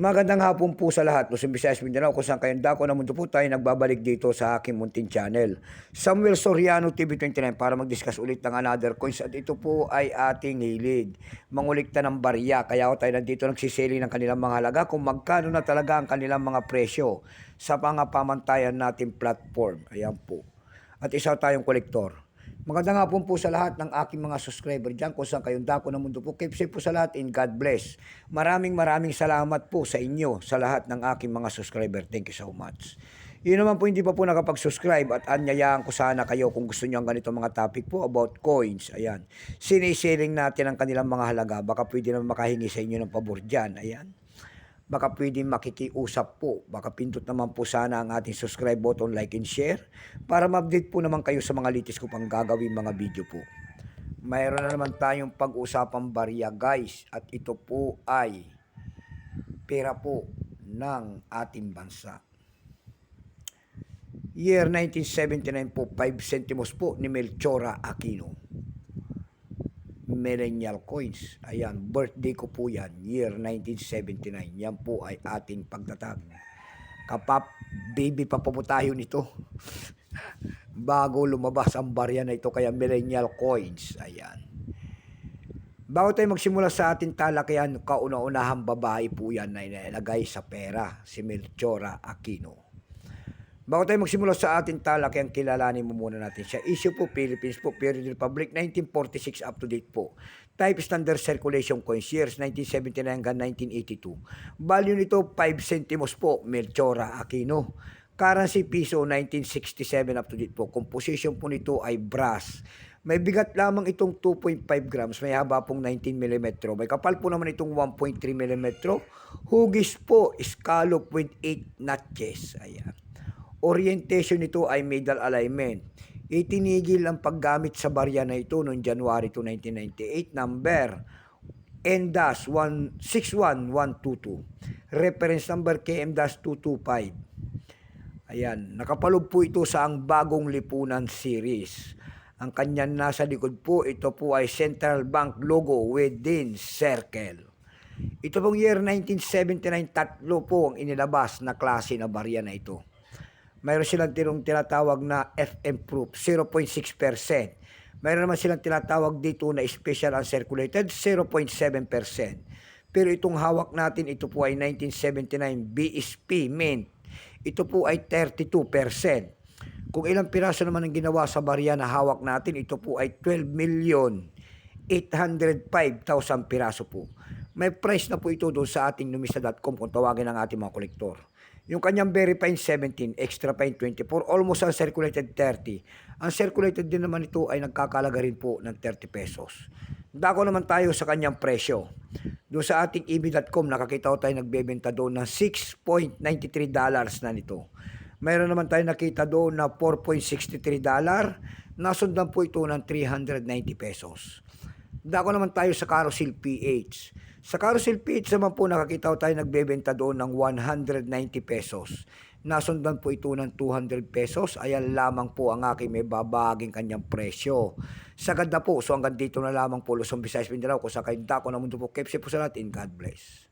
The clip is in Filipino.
Magandang hapon po sa lahat. Luzon, Visayas, Mindanao, kung saan kayong dako na mundo po tayo nagbabalik dito sa aking munting channel. Samuel Soriano TV29 para mag-discuss ulit ng another coins at ito po ay ating hilig. Mangulikta ng barya. Kaya ako tayo nandito nagsisili ng kanilang mga halaga kung magkano na talaga ang kanilang mga presyo sa mga pamantayan natin platform. Ayan po. At isa tayong kolektor. Magandang hapon po sa lahat ng aking mga subscriber dyan kung saan kayong dako ng mundo po. Keep safe po sa lahat and God bless. Maraming maraming salamat po sa inyo sa lahat ng aking mga subscriber. Thank you so much. Yun naman po hindi pa po nakapag-subscribe at anyayaan ko sana kayo kung gusto nyo ang ganito mga topic po about coins. Ayan. Sinisiling natin ang kanilang mga halaga. Baka pwede naman makahingi sa inyo ng pabor dyan. Ayan baka pwedeng makikiusap po. Baka pindot naman po sana ang ating subscribe button, like and share para ma-update po naman kayo sa mga litis ko pang gagawin mga video po. Mayroon na naman tayong pag-usapang barya guys at ito po ay pera po ng ating bansa. Year 1979 po, 5 centimos po ni Melchora Aquino millennial coins. Ayan, birthday ko po yan, year 1979. Yan po ay ating pagtatag. Kapap, baby pa po tayo nito. Bago lumabas ang barya na ito, kaya millennial coins. Ayan. Bago tayo magsimula sa ating talakayan, kauna-unahang babae po yan na inilagay sa pera, si Melchora Aquino. Bago tayo magsimula sa ating talakayan, kilalanin mo muna natin siya. Issue po, Philippines po, Period Republic, 1946 up to date po. Type Standard Circulation Coins, years 1979 hanggang 1982. Value nito, 5 centimos po, Melchora Aquino. Currency piso, 1967 up to date po. Composition po nito ay brass. May bigat lamang itong 2.5 grams, may haba pong 19 mm. May kapal po naman itong 1.3 mm. Hugis po, scallop with 8 notches. Ayan. Orientation nito ay middle alignment. Itinigil ang paggamit sa barya na ito noong January 2, 1998. Number N-61122. Reference number KM-225. Ayan, nakapalog po ito sa ang bagong lipunan series. Ang kanyang nasa likod po, ito po ay Central Bank logo within circle. Ito pong year 1979, tatlo po ang inilabas na klase na barya na ito. Mayroon silang tirong tinatawag na FM proof, 0.6%. Mayroon naman silang tinatawag dito na special uncirculated, 0.7%. Pero itong hawak natin, ito po ay 1979 BSP mint. Ito po ay 32%. Kung ilang piraso naman ang ginawa sa barya na hawak natin, ito po ay 12 million 805,000 piraso po. May price na po ito doon sa ating numista.com kung tawagin ang ating mga kolektor. Yung kanyang very fine 17, extra fine 24, almost uncirculated 30. Uncirculated din naman ito ay nagkakalaga rin po ng 30 pesos. Dako naman tayo sa kanyang presyo. Doon sa ating eb.com, nakakita ko tayo nagbebenta doon ng 6.93 dollars na nito. Mayroon naman tayo nakita doon na 4.63 dollar. Nasundan po ito ng 390 pesos. Dako naman tayo sa Carousel PH. Sa Carousel PH naman po nakakita tayo nagbebenta doon ng 190 pesos. Nasundan po ito ng 200 pesos. Ayan lamang po ang aking may babaging kanyang presyo. Sa ganda po, so hanggang dito na lamang po Luzon, Visayas, Mindanao. Kung sa kayo dako na mundo po, kepsi po sa natin. God bless.